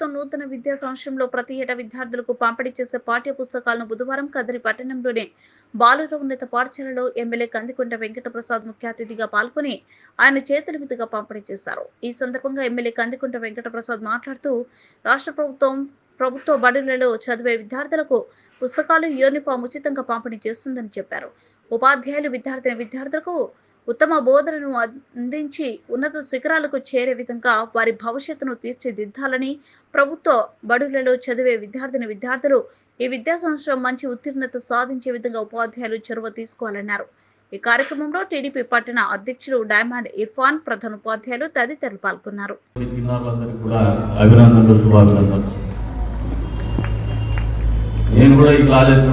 ప్రభుత్వం నూతన విద్యా సంవత్సరంలో ప్రతి ఏటా విద్యార్థులకు పంపిణీ చేసే పాఠ్య పుస్తకాలను బుధవారం కదిరి పట్టణంలోని బాలుర ఉన్నత పాఠశాలలో ఎమ్మెల్యే కందికొండ వెంకటప్రసాద్ ముఖ్య అతిథిగా పాల్గొని ఆయన చేతుల మీదుగా పంపిణీ చేశారు. ఈ సందర్భంగా ఎమ్మెల్యే కందికొండ వెంకటప్రసాద్ మాట్లాడుతూ రాష్ట్ర ప్రభుత్వం ప్రభుత్వ బడులలో చదివే విద్యార్థులకు పుస్తకాలు యూనిఫామ్ ఉచితంగా పంపిణీ చేస్తుందని చెప్పారు. ఉపాధ్యాయులు విద్యార్థిని విద్యార్థులకు ఉత్తమ బోధనను అందించి ఉన్నత శిఖరాలకు చేరే విధంగా వారి భవిష్యత్తును తీర్చిదిద్దాలని ప్రభుత్వ బడులలో చదివే విద్యార్థిని విద్యార్థులు ఈ విద్యా సంవత్సరం మంచి ఉత్తీర్ణత సాధించే విధంగా ఉపాధ్యాయులు చొరవ తీసుకోవాలన్నారు. ఈ కార్యక్రమంలో టీడీపీ పట్టణ అధ్యక్షులు డైమండ్ ఇర్ఫాన్ ప్రధాన ఉపాధ్యాయులు తదితరులు పాల్గొన్నారు. నేను కూడా ఈ కాలేజ్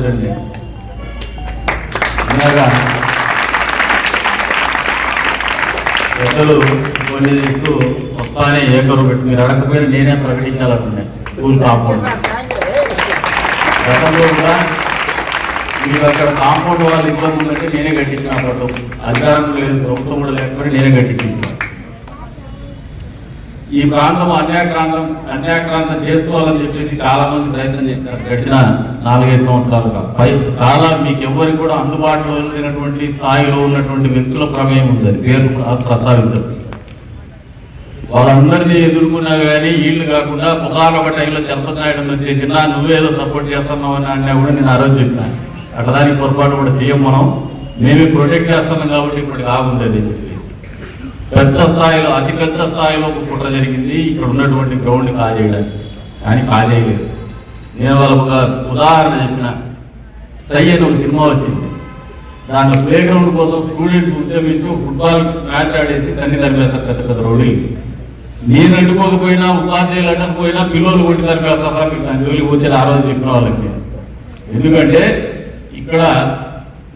పెద్దలు కొన్ని ఇస్తూ వస్తానే ఏకరు పెట్టి మీరు అడగకపోయినా నేనే ప్రకటించాలనుకున్నాను స్కూల్ కాంపౌండ్ గతంలో కూడా మీరు అక్కడ కాంపౌండ్ వాళ్ళు ఇబ్బంది ఉందంటే నేనే కట్టించిన అప్పట్లో అధికారం లేదు ప్రభుత్వం కూడా లేకపోతే నేనే కట్టించింది ఈ ప్రాంతం అన్యాక్రాంతం అన్యాక్రాంతం చేసుకోవాలని చెప్పేసి చాలా మంది ప్రయత్నం చేశారు. గడిచిన నాలుగైదు సంవత్సరాలుగా. పై చాలా మీకు ఎవరికి కూడా అందుబాటులో లేనటువంటి స్థాయిలో ఉన్నటువంటి వ్యక్తుల ప్రమేయం ఉంది పేరు ప్రస్తావించారు. వాళ్ళందరినీ ఎదుర్కొన్నా కానీ వీళ్ళు కాకుండా పుకారొక టైంలో చంపనాయడం చేసినా నువ్వేదో సపోర్ట్ చేస్తున్నావు అని అన్నా కూడా నేను ఆ రోజు అట్లా దానికి పొరపాటు కూడా చేయం మనం. మేమే ప్రొటెక్ట్ చేస్తున్నాం కాబట్టి ఇప్పుడు కాగుంది అది. పెద్ద స్థాయిలో అతి పెద్ద స్థాయిలో ఒక కుట్ర జరిగింది. ఇక్కడ ఉన్నటువంటి గ్రౌండ్ కాజేయడానికి కానీ కాజేయలేదు నేను వాళ్ళకు ఒక ఉదాహరణ చెప్పిన. సయ్యన్ అని ఒక సినిమా వచ్చింది. దాంట్లో ప్లే గ్రౌండ్ కోసం స్టూడెంట్స్ ఉద్యమించి ఫుట్బాల్ మ్యాచ్ ఆడేసి తన్ని తరిమేస్తారు పెద్ద పెద్ద రౌడీలు. నేను అడ్డుకోకపోయినా ఉపాధ్యాయులు అడ్డకపోయినా పిల్లలు కొట్టి తరిమేస్తారా మీకు దాని జోలికి వచ్చి ఆ రోజు చెప్పిన వాళ్ళకి ఎందుకంటే ఇక్కడ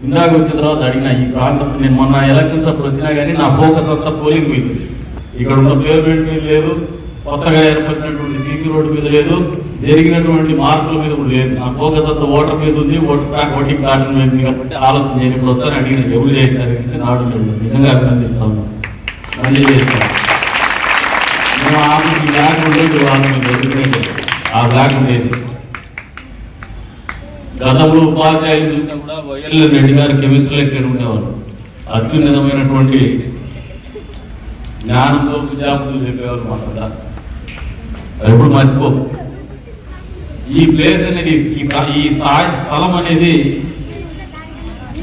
ఇందాక వచ్చిన తర్వాత అడిగిన ఈ ప్రాంతం నేను మొన్న ఎలక్షన్స్ అప్పుడు వచ్చినా కానీ నా ఫోకస్ అంతా పోలింగ్ మీద. ఇక్కడ ఉన్న పేమెంట్ మీద లేదు కొత్తగా ఏర్పడినటువంటి సీసీ రోడ్డు మీద లేదు జరిగినటువంటి మార్పుల మీద కూడా లేదు. నా ఫోకస్ అంతా ఓటర్ మీద ఉంది ఓటర్ ప్యాక్ ఓటింగ్ కార్డు మీద ఉంది కాబట్టి ఆలోచన నేను ఇప్పుడు వస్తాను అడిగిన ఎవరు చేశారు అంటే నాడు నిజంగా అభినందిస్తాను ఉన్నాను చేస్తాను మేము ఆమెకి బ్లాక్ ఉండేది వాళ్ళని ఆ బ్లాక్ ఉండేది. గతంలో ఉపాధ్యాయులు చూసినా కూడా వైఎల్ రెడ్డి గారు కెమిస్ట్రీ లెక్చర్ ఉండేవారు? అత్యున్నతమైనటువంటి జ్ఞానంతో విద్యార్థులు చెప్పేవారు మాట కదా ఎప్పుడు మర్చిపో. ఈ ప్లేస్ అనేది ఈ స్థాయి స్థలం అనేది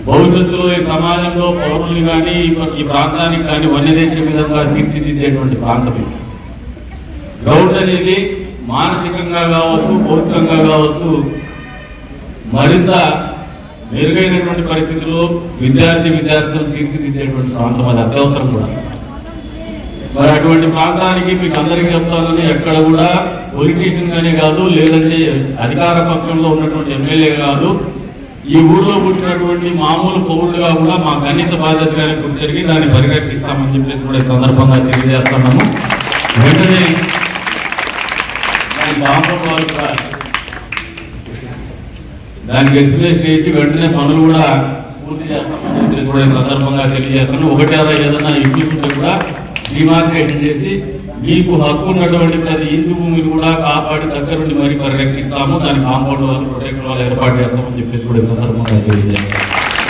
భవిష్యత్తులో ఈ సమాజంలో పౌరులు కానీ ఈ ప్రాంతానికి కానీ వన్యదేశం విధంగా తీర్చిదిద్దేటువంటి ప్రాంతం ఇది. గ్రౌండ్ అనేది మానసికంగా కావచ్చు భౌతికంగా కావచ్చు మరింత మెరుగైనటువంటి పరిస్థితుల్లో విద్యార్థి విద్యార్థులు తీర్చిదిద్దేటువంటి ప్రాంతం అది అత్యవసరం కూడా. మరి అటువంటి ప్రాంతానికి మీకు అందరికీ చెప్తానని ఎక్కడ కూడా పొలిటీషియన్ గానే కాదు లేదంటే అధికార పక్షంలో ఉన్నటువంటి ఎమ్మెల్యే కాదు ఈ ఊర్లో పుట్టినటువంటి మామూలు పౌరులుగా కూడా మా కనీస బాధ్యతగానే గుర్తిరిగి దాన్ని పరిరక్షిస్తామని చెప్పేసి కూడా ఈ సందర్భంగా తెలియజేస్తున్నాము. వెంటనే దాని కాంపౌండ్ దానికి ఎస్టిమేషన్ ఇచ్చి వెంటనే పనులు కూడా పూర్తి చేస్తామని కూడా ఈ సందర్భంగా తెలియజేస్తాను ఒకటి ఏదైనా ఇంటి ఉంటే కూడా డిమార్కేషన్ చేసి మీకు హక్కు ఉన్నటువంటి ప్రతి ఇంటి భూమిని కూడా కాపాడి దగ్గర నుండి మరీ పరిరక్షిస్తాము. దాని కాంపౌండ్ వాళ్ళు ప్రొటెక్ట్ వాళ్ళు ఏర్పాటు చేస్తామని చెప్పేసి కూడా ఈ సందర్భంగా తెలియజేస్తాం